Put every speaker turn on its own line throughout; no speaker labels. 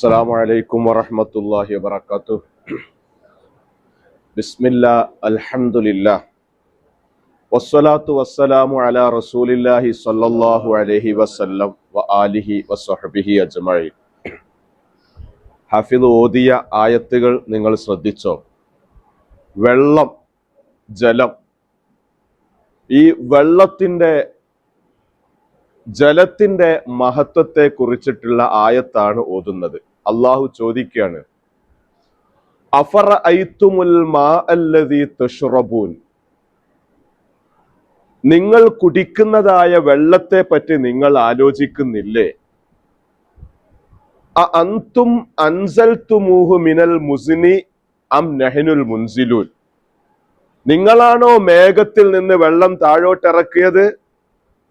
السلام عليكم ورحمة الله وبركاته بسم الله الحمد لله والصلاة والسلام على رسول الله صلى الله عليه وسلم وآله وصحبه أجمعين ഹഫിദ് ഓതിയ ആയത്തുകൾ നിങ്ങൾ ശ്രദ്ധിച്ചോ വെള്ളം ജലം ഈ വെള്ളത്തിൻ്റെ ജലത്തിന്റെ മഹത്വത്തെ കുറിച്ചിട്ടുള്ള ആയത്താണ് ഓതുന്നത് അള്ളാഹു ചോദിക്കുകയാണ് അഫറ മാ നിങ്ങൾ കുടിക്കുന്നതായ വെള്ളത്തെ പറ്റി നിങ്ങൾ ആലോചിക്കുന്നില്ലേ? അന്തും അൻസൽത്തുമൂഹു മിനൽ മുസ്നി അം മുൻസിലൂൻ? നിങ്ങളാണോ മേഘത്തിൽ നിന്ന് വെള്ളം താഴോട്ടിറക്കിയത്?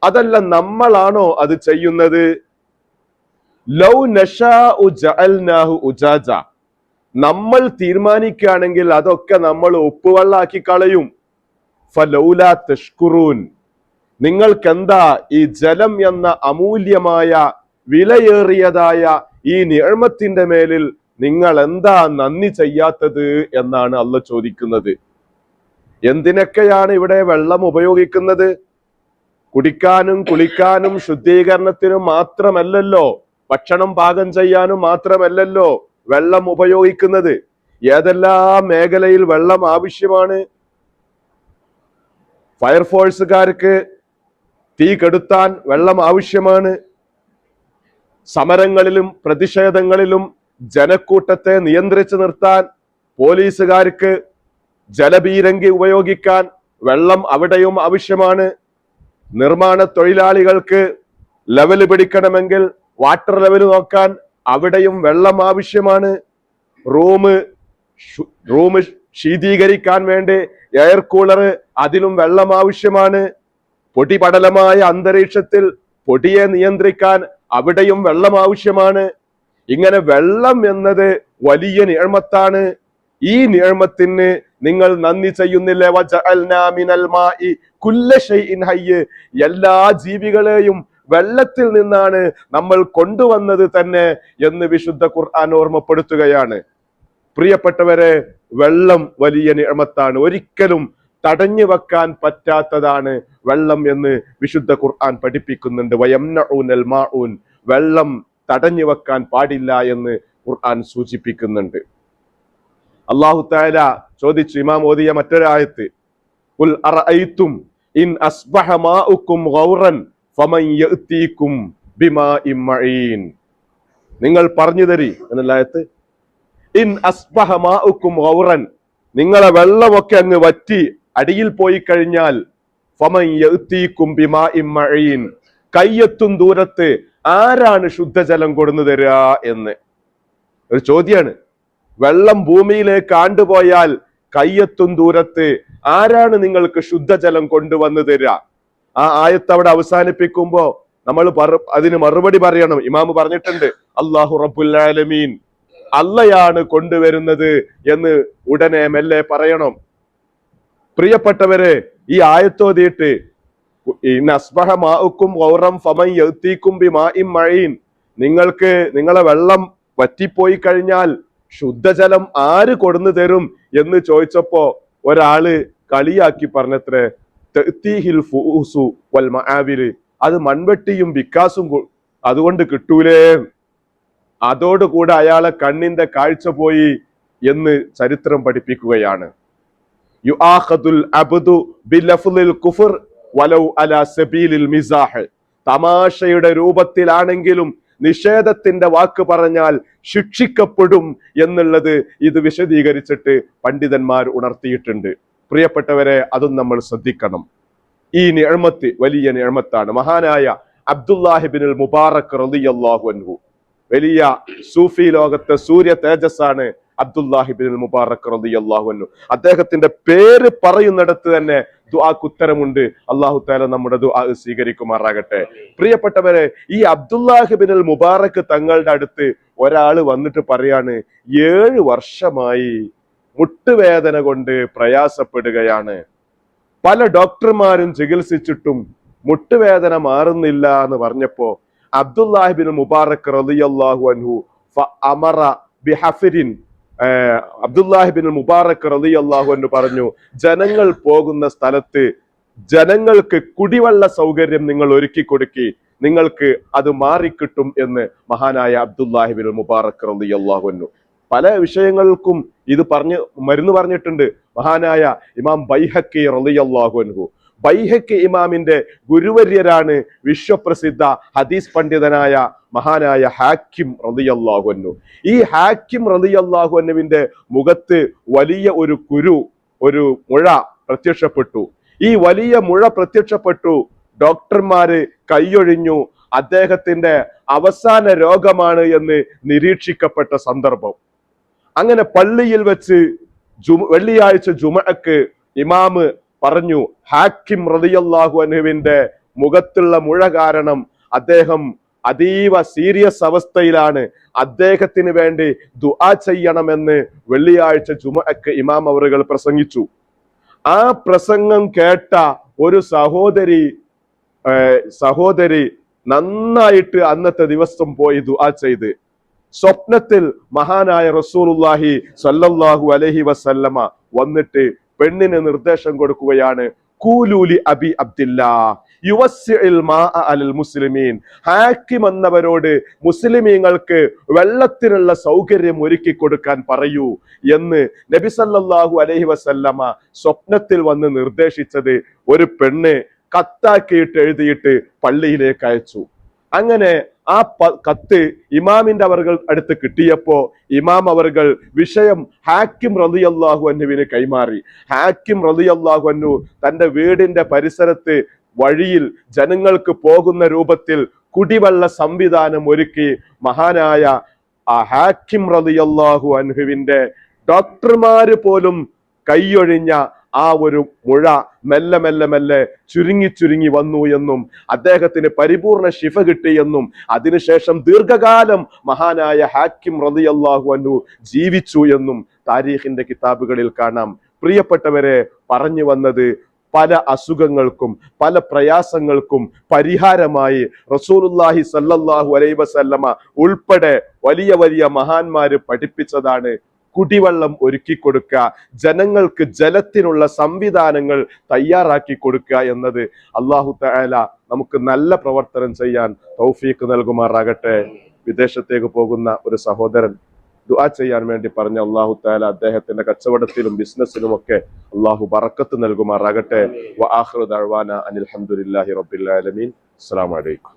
അതല്ല നമ്മളാണോ അത് ചെയ്യുന്നത്? ലൗ ഉജാജ. നമ്മൾ തീരുമാനിക്കുകയാണെങ്കിൽ അതൊക്കെ നമ്മൾ ഉപ്പുവെള്ളാക്കി കളയും. ഫലൗല തഷ്കുറൂൻ. നിങ്ങൾക്കെന്താ ഈ ജലം എന്ന അമൂല്യമായ വിലയേറിയതായ ഈ നിഴമത്തിന്റെ മേലിൽ നിങ്ങൾ എന്താ നന്ദി ചെയ്യാത്തത് എന്നാണ് അല്ല ചോദിക്കുന്നത്. എന്തിനൊക്കെയാണ് ഇവിടെ വെള്ളം ഉപയോഗിക്കുന്നത്? കുടിക്കാനും കുളിക്കാനും ശുദ്ധീകരണത്തിനും മാത്രമല്ലല്ലോ. ഭക്ഷണം പാകം ചെയ്യാനും മാത്രമല്ലല്ലോ വെള്ളം ഉപയോഗിക്കുന്നത്. ഏതെല്ലാം മേഖലയിൽ വെള്ളം ആവശ്യമാണ്? ഫയർഫോഴ്സുകാർക്ക് തീ കെടുത്താൻ വെള്ളം ആവശ്യമാണ്. സമരങ്ങളിലും പ്രതിഷേധങ്ങളിലും ജനക്കൂട്ടത്തെ നിയന്ത്രിച്ചു നിർത്താൻ പോലീസുകാർക്ക് ജലബീരങ്കി ഉപയോഗിക്കാൻ വെള്ളം അവിടെയും ആവശ്യമാണ്. നിർമ്മാണ തൊഴിലാളികൾക്ക് ലെവൽ പിടിക്കണമെങ്കിൽ വാട്ടർ ലെവൽ നോക്കാൻ അവിടെയും വെള്ളം ആവശ്യമാണ്. റൂം റൂം ശീതീകരിക്കാൻ വേണ്ടി എയർ കൂളർ അതിലും വെള്ളം ആവശ്യമാണ്. പൊടിപടലമായ അന്തരീക്ഷത്തിൽ പൊടിയെ നിയന്ത്രിക്കാൻ അവിടെയും വെള്ളം ആവശ്യമാണ്. ഇങ്ങനെ വെള്ളം എന്നത് വലിയ നിഴമത്താണ് ഈ നിഴമത്തിന് നിങ്ങൾ നന്ദി ചെയ്യുന്നില്ലേ? എല്ലാ ജീവികളെയും വെള്ളത്തിൽ നിന്നാണ് നമ്മൾ കൊണ്ടുവന്നത് തന്നെ എന്ന് വിശുദ്ധ ഖുർആൻ ഓർമ്മപ്പെടുത്തുകയാണ്. പ്രിയപ്പെട്ടവരെ വെള്ളം വലിയ നിഴമത്താണ് ഒരിക്കലും തടഞ്ഞു വെക്കാൻ പറ്റാത്തതാണ് വെള്ളം എന്ന് വിശുദ്ധ ഖുർആൻ പഠിപ്പിക്കുന്നുണ്ട്. വെള്ളം തടഞ്ഞു വെക്കാൻ പാടില്ല എന്ന് ഖുർആൻ സൂചിപ്പിക്കുന്നുണ്ട്. അള്ളാഹു താല ചോദിച്ചു ഇമാം ഓതിയ മറ്റൊരായത്ത് ഉൽ അറഅയ്തും ഇൻ അസ്ബഹ മാഉക്കും ഗൗറൻ ഫമൻ യഅതീകും ബിമാഇൻ മഈൻ നിങ്ങൾ പറഞ്ഞു തരി എന്നല്ലായത്ത് ഇൻ അസ്ബഹ മാഉകും ഗൗറൻ. നിങ്ങളെ വെള്ളമൊക്കെ അങ്ങ് വറ്റി അടിയിൽ പോയി കഴിഞ്ഞാൽ ഫമൻ യഅതീകും ബിമാഇൻ മഈൻ കയ്യെത്തും ദൂരത്ത് ആരാണ് ശുദ്ധജലം കൊടുന്നു തരിക എന്ന്. ഒരു ചോദ്യമാണ് വെള്ളം ഭൂമിയിലേക്ക് ആണ്ടുപോയാൽ കയ്യെത്തും ദൂരത്ത് ആരാണ് നിങ്ങൾക്ക് ശുദ്ധജലം കൊണ്ടുവന്നു തരിക? ആ ആയത്ത് അവിടെ അവസാനിപ്പിക്കുമ്പോ നമ്മൾ അതിന് മറുപടി പറയണം. ഇമാമ് പറഞ്ഞിട്ടുണ്ട് അള്ളാഹു റബുല്ലാലമീൻ അല്ലയാണ് കൊണ്ടുവരുന്നത് എന്ന് ഉടനെ മെല്ലെ പറയണം. പ്രിയപ്പെട്ടവരെ ഈ ആയത്തോതിയിട്ട് ും നിങ്ങൾക്ക് നിങ്ങളെ വെള്ളം വറ്റിപ്പോയി കഴിഞ്ഞാൽ ശുദ്ധജലം ആര് കൊടുന്നു തരും എന്ന് ചോദിച്ചപ്പോ ഒരാൾ കളിയാക്കി പറഞ്ഞത്രേ വൽ അത് മൺവെട്ടിയും വിക്കാസും അതുകൊണ്ട് കിട്ടൂലേ. അതോടുകൂടെ അയാളെ കണ്ണിന്റെ കാഴ്ച പോയി എന്ന് ചരിത്രം പഠിപ്പിക്കുകയാണ്. തമാശയുടെ രൂപത്തിലാണെങ്കിലും നിഷേധത്തിന്റെ വാക്ക് പറഞ്ഞാൽ ശിക്ഷിക്കപ്പെടും എന്നുള്ളത് ഇത് വിശദീകരിച്ചിട്ട് പണ്ഡിതന്മാർ ഉണർത്തിയിട്ടുണ്ട്. പ്രിയപ്പെട്ടവരെ അതും നമ്മൾ ശ്രദ്ധിക്കണം. ഈ നിഴമത്ത് വലിയ നിഴമത്താണ്. മഹാനായ അബ്ദുല്ലാഹിബിനുൽ മുബാറക് റളിയല്ലാഹു അൻഹു. വലിയ സൂഫി ലോകത്തെ സൂര്യ തേജസ്സാണ് അബ്ദുല്ലാഹിബിനുൽ മുബാറക് റളിയല്ലാഹു അൻഹു. അദ്ദേഹത്തിന്റെ പേര് പറയുന്നിടത്ത് തന്നെ ദുആക്ക് ഉത്തരമുണ്ട്. അള്ളാഹു താല നമ്മുടെ ദുആ സ്വീകരിക്കുമാറാകട്ടെ. പ്രിയപ്പെട്ടവരെ ഈ അബ്ദുല്ലാഹിബിനുൽ മുബാറക് തങ്ങളുടെ അടുത്ത് ഒരാൾ വന്നിട്ട് പറയാണ് ഏഴ് വർഷമായി മുട്ടുവേദന കൊണ്ട് പ്രയാസപ്പെടുകയാണ്. പല ഡോക്ടർമാരും ചികിത്സിച്ചിട്ടും മുട്ടുവേദന മാറുന്നില്ല എന്ന് പറഞ്ഞപ്പോ അബ്ദുല്ലാഹിബിൻ മുബാറക് റളിയല്ലാഹു അൻഹു അമറ ബിഹഫിരിൻ അബ്ദുല്ലാഹിബിൻ മുബാറക് റലിയല്ലാഹു അൻഹു പറഞ്ഞു ജനങ്ങൾ പോകുന്ന സ്ഥലത്ത് ജനങ്ങൾക്ക് കുടിവെള്ള സൗകര്യം നിങ്ങൾ ഒരുക്കി കൊടുക്കി നിങ്ങൾക്ക് അത് മാറിക്കിട്ടും എന്ന് മഹാനായ അബ്ദുല്ലാഹിബിൻ മുബാറക് റലിയല്ലാഹു അള്ളാഹുന്നു പല വിഷയങ്ങൾക്കും ഇത് പറഞ്ഞ് മരുന്ന് പറഞ്ഞിട്ടുണ്ട്. മഹാനായ ഇമാം ബൈഹക്കി റലി അൻഹു. ബൈഹക്കി ഇമാമിന്റെ ഗുരുവര്യരാണ് വിശ്വപ്രസിദ്ധ ഹദീസ് പണ്ഡിതനായ മഹാനായ ഹാക്കിം റളിയല്ലാഹുന്നു ഈ ഹാക്കിം റളിയല്ലാഹുവിന്റെ മുഖത്ത് വലിയ ഒരു കുരു ഒരു മുഴ പ്രത്യക്ഷപ്പെട്ടു. ഈ വലിയ മുഴ പ്രത്യക്ഷപ്പെട്ടു. ഡോക്ടർമാര് കൈയൊഴിഞ്ഞു. അദ്ദേഹത്തിന്റെ അവസാന രോഗമാണ് എന്ന് നിരീക്ഷിക്കപ്പെട്ട സന്ദർഭം. അങ്ങനെ പള്ളിയിൽ വെച്ച് വെള്ളിയാഴ്ച ജുമക്ക് ഇമാമ് പറഞ്ഞു ഹാക്കിം റളിയല്ലാഹു അനുവിന്റെ മുഖത്തുള്ള മുഴ കാരണം അദ്ദേഹം അതീവ സീരിയസ് അവസ്ഥയിലാണ്. അദ്ദേഹത്തിന് വേണ്ടി ദുആ ചെയ്യണമെന്ന് വെള്ളിയാഴ്ച ജുമക്ക് ഇമാം അവറുകൾ പ്രസംഗിച്ചു. ആ പ്രസംഗം കേട്ട ഒരു സഹോദരി സഹോദരി നന്നായിട്ട് അന്നത്തെ ദിവസം പോയി ദുആ ചെയ്ത്. സ്വപ്നത്തിൽ മഹാനായ റസൂലുല്ലാഹി സല്ലല്ലാഹു അലഹി വസല്ലമ വന്നിട്ട് പെണ്ണിന് നിർദ്ദേശം കൊടുക്കുകയാണ് കൂലൂലി അബി അബ്ദില്ലാ മുസ്ലിമീൻ. ഹാക്കിം എന്നവരോട് മുസ്ലിമീങ്ങൾക്ക് വെള്ളത്തിനുള്ള സൗകര്യം ഒരുക്കി കൊടുക്കാൻ പറയൂ എന്ന് നബിസല്ലാഹു അലൈഹി വസല്ലമ സ്വപ്നത്തിൽ വന്ന് നിർദ്ദേശിച്ചത് ഒരു പെണ്ണ് കത്താക്കിയിട്ട് എഴുതിയിട്ട് പള്ളിയിലേക്ക് അയച്ചു. അങ്ങനെ ആ കത്ത് ഇമാമിന്റെ അവർകൾ അടുത്ത് കിട്ടിയപ്പോ ഇമാം അവർകൾ വിഷയം ഹാക്കിം റളിയല്ലാഹു അന്നുവിന് കൈമാറി. ഹാക്കിം റളിയല്ലാഹു അന്നു തന്റെ വീടിന്റെ പരിസരത്ത് വഴിയിൽ ജനങ്ങൾക്ക് പോകുന്ന രൂപത്തിൽ കുടിവെള്ള സംവിധാനം ഒരുക്കി മഹാനായ ആ ഹാക്കിം റളിയല്ലാഹു അൻഹുവിന്റെ ഡോക്ടർമാര് പോലും കൈയൊഴിഞ്ഞ ആ ഒരു മുഴ മെല്ലെ മെല്ലെ മെല്ലെ ചുരുങ്ങി ചുരുങ്ങി വന്നു എന്നും അദ്ദേഹത്തിന് പരിപൂർണ ശിഫ കിട്ടി എന്നും അതിനുശേഷം ദീർഘകാലം മഹാനായ ഹാക്കിം റളിയല്ലാഹു അനു ജീവിച്ചു എന്നും താരീഖിന്റെ കിതാബുകളിൽ കാണാം. പ്രിയപ്പെട്ടവരെ പറഞ്ഞു വന്നത് പല അസുഖങ്ങൾക്കും പല പ്രയാസങ്ങൾക്കും പരിഹാരമായി റസൂലുല്ലാഹി സല്ലല്ലാഹു അലൈഹി വസല്ലമ ഉൾപ്പെടെ വലിയ വലിയ മഹാന്മാര് പഠിപ്പിച്ചതാണ് കുടിവെള്ളം ഒരുക്കി കൊടുക്കുക. ജനങ്ങൾക്ക് ജലത്തിനുള്ള സംവിധാനങ്ങൾ തയ്യാറാക്കി കൊടുക്കുക എന്നത് അള്ളാഹു തആല നമുക്ക് നല്ല പ്രവർത്തനം ചെയ്യാൻ തൗഫീക്ക് നൽകുമാറാകട്ടെ. വിദേശത്തേക്ക് പോകുന്ന ഒരു സഹോദരൻ ദുആ ചെയ്യാൻ വേണ്ടി പറഞ്ഞ അള്ളാഹു താല അദ്ദേഹത്തിന്റെ കച്ചവടത്തിലും ബിസിനസ്സിലും ഒക്കെ അള്ളാഹു ബറക്കത്ത് നൽകുമാറാകട്ടെ. വ ആഖിറു ദഅവാന അനിൽ ആലമീൻ. അസ്സലാമു അലൈക്കും.